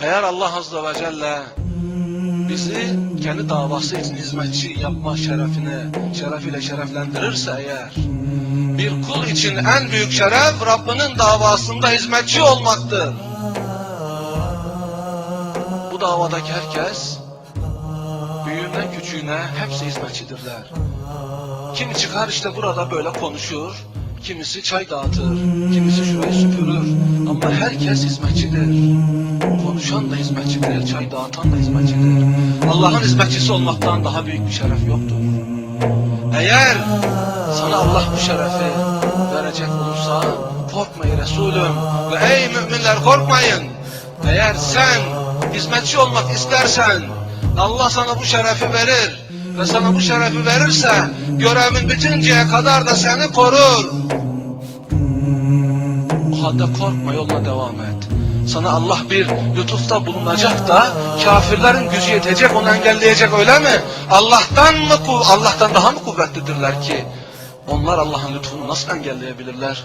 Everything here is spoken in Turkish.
Eğer Allah Azze ve Celle bizi kendi davası için hizmetçi yapma şerefine, şerefiyle şereflendirirse eğer, bir kul için en büyük şeref Rabbinin davasında hizmetçi olmaktır. Bu davadaki herkes, büyüğünden küçüğüne hepsi hizmetçidirler. Kimi çıkar işte burada böyle konuşur, kimisi çay dağıtır, kimisi şurayı süpürür. Ama herkes hizmetçidir. Konuşan da hizmetçidir, çay dağıtan da hizmetçidir. Allah'ın hizmetçisi olmaktan daha büyük bir şeref yoktur. Eğer sana Allah bu şerefi verecek olursa korkmayın Resulüm ve ey müminler korkmayın. Eğer sen hizmetçi olmak istersen Allah sana bu şerefi verir ve sana bu şerefi verirse görevin bitinceye kadar da seni korur. O halde korkma yoluna devam et. Sana Allah bir lütufta bulunacak da kafirlerin gücü yetecek onu engelleyecek öyle mi? Allah'tan mı Allah'tan daha mı kuvvetlidirler ki? Onlar Allah'ın lütfunu nasıl engelleyebilirler?